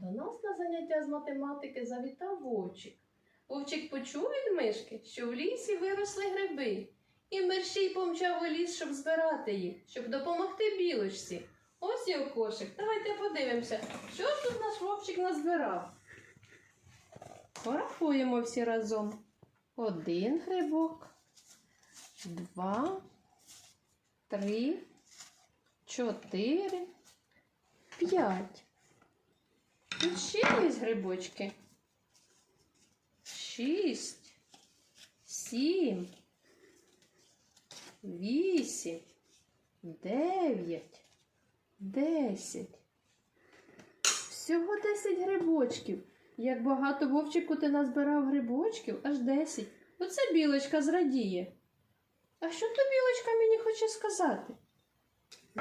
до нас на заняття з математики завітав вовчик. Вовчик почув від мишки, що в лісі виросли гриби, і мерщій помчав у ліс, щоб збирати їх, щоб допомогти білочці. Ось його кошик. Давайте подивимося, що ж тут наш вовчик назбирав. Порахуємо всі разом. Один грибок, два, три, чотири, п'ять. Тут ще є грибочки. Шість, сім, вісім, дев'ять, десять. Всього десять грибочків. Як багато вовчику ти назбирав грибочків, аж десять. Оце білочка зрадіє. А що то білочка мені хоче сказати?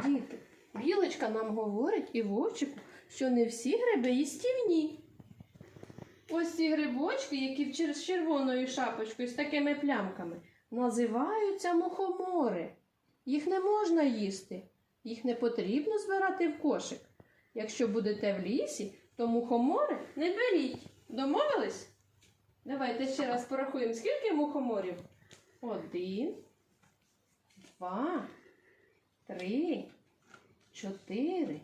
Діти, білочка нам говорить і вовчику, що не всі гриби їстівні. Ось ці грибочки, які з червоною шапочкою, з такими плямками, називаються мухомори. Їх не можна їсти, їх не потрібно збирати в кошик. Якщо будете в лісі, то мухомори не беріть. Домовились? Давайте ще раз порахуємо, скільки мухоморів? Один, два, три, чотири,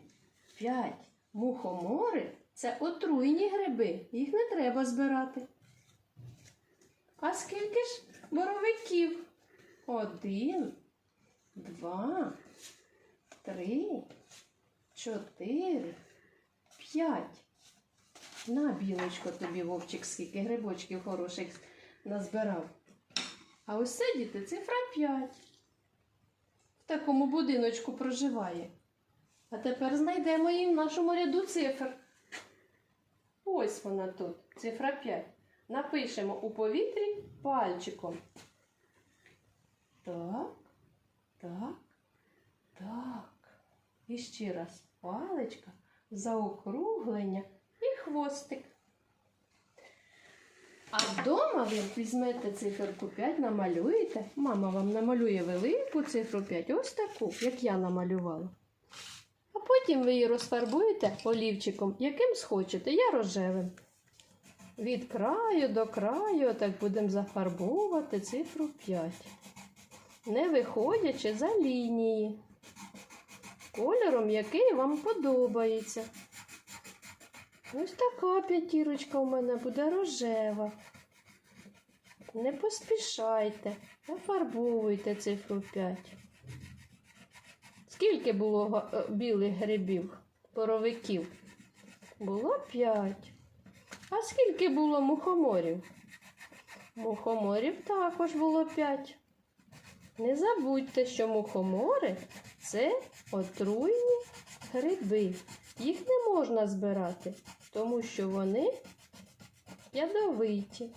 п'ять. Мухомори це отруйні гриби. Їх не треба збирати. А скільки ж боровиків? Один, два, три, чотири, п'ять. На, білочко, тобі вовчик, скільки грибочків хороших назбирав. А ось це, діти, цифра 5. В такому будиночку проживає. А тепер знайдемо її в нашому ряду цифр. Ось вона тут, цифра 5. Напишемо у повітрі пальчиком. Так, так, так. І ще раз паличка, заокруглення і хвостик. А вдома ви візьмете циферку 5, намалюєте. Мама вам намалює велику цифру 5, ось таку, як я намалювала. Потім ви її розфарбуєте олівчиком, яким схочете, я рожевим. Від краю до краю так будемо зафарбовувати цифру 5, не виходячи за лінії, кольором, який вам подобається. Ось така п'ятірочка у мене буде рожева. Не поспішайте, нафарбовуйте цифру 5. Скільки було е, білих грибів, боровиків? Було 5. А скільки було мухоморів? Мухоморів також було 5. Не забудьте, що мухомори це отруйні гриби. Їх не можна збирати, тому що вони ядовиті.